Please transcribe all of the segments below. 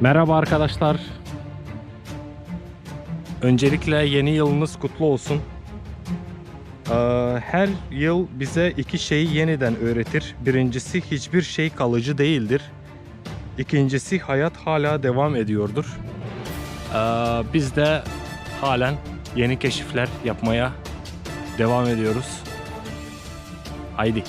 Merhaba arkadaşlar. Öncelikle yeni yılınız kutlu olsun. Ee, Her yıl bize iki şeyi yeniden öğretir. Birincisi hiçbir şey kalıcı değildir. İkincisi hayat hala devam ediyordur. Ee, Biz de halen yeni keşifler yapmaya devam ediyoruz. Haydi.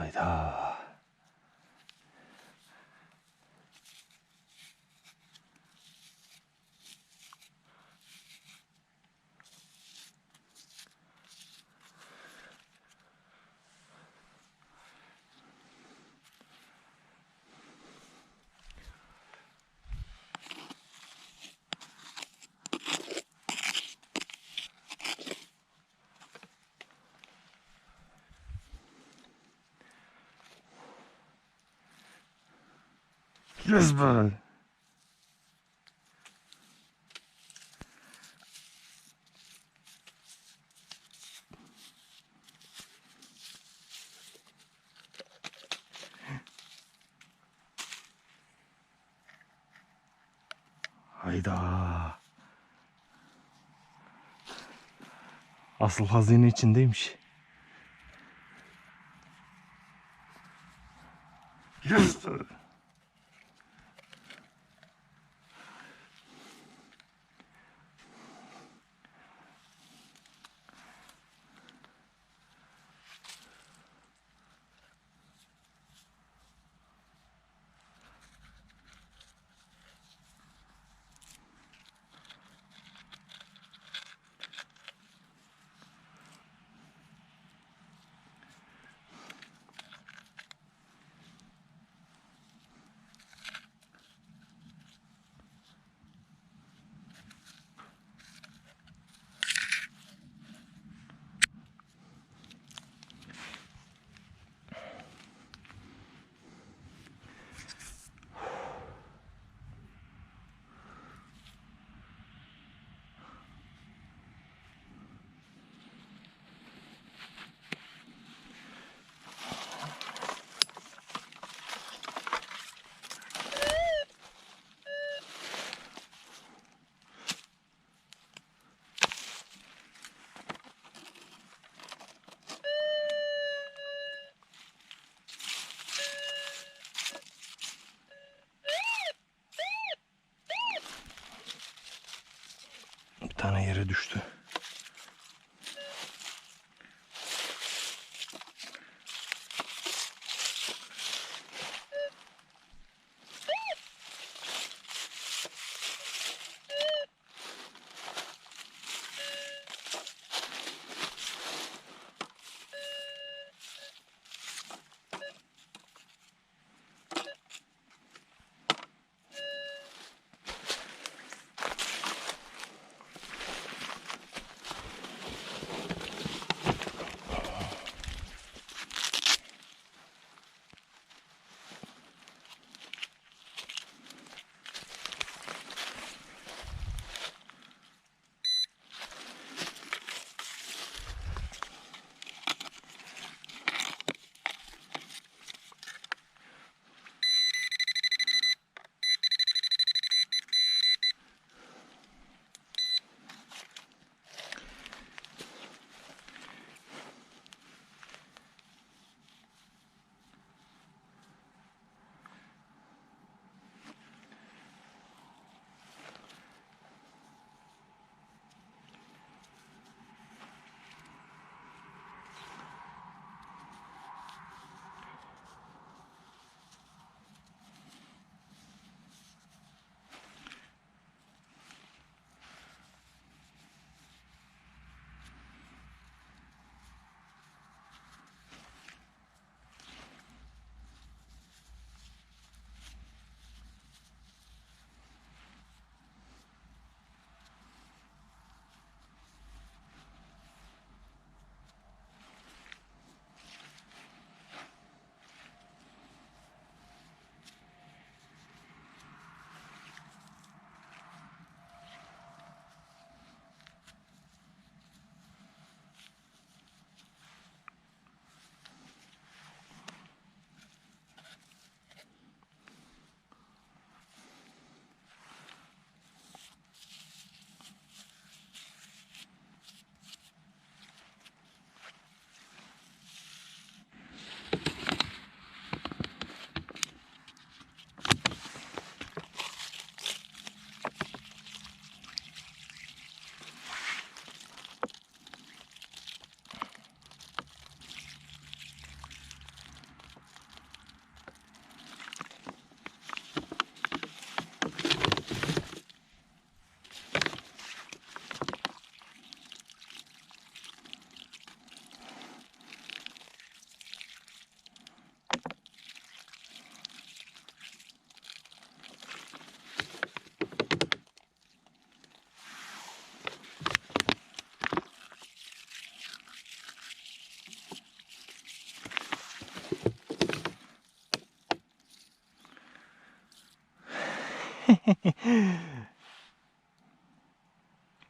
아니다. Resmen. Hayda. Asıl hazine içindeymiş. Yes. Tane yere düştü.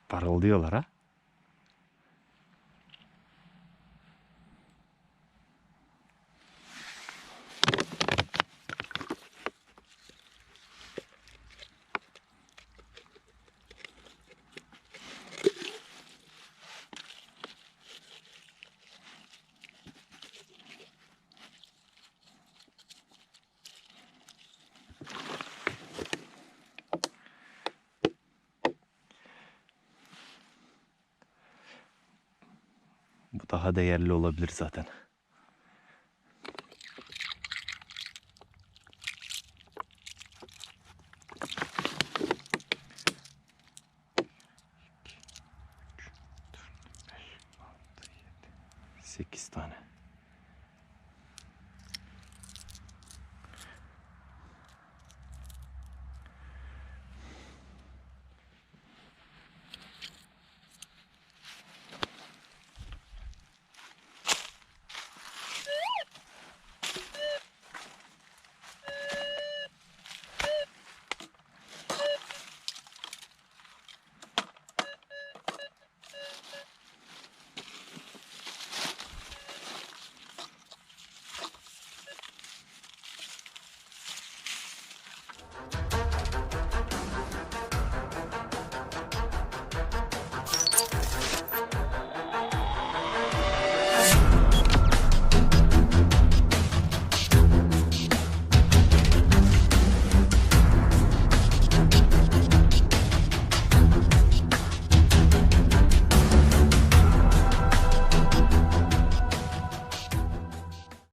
Parıldıyorlar ha. Daha değerli olabilir zaten.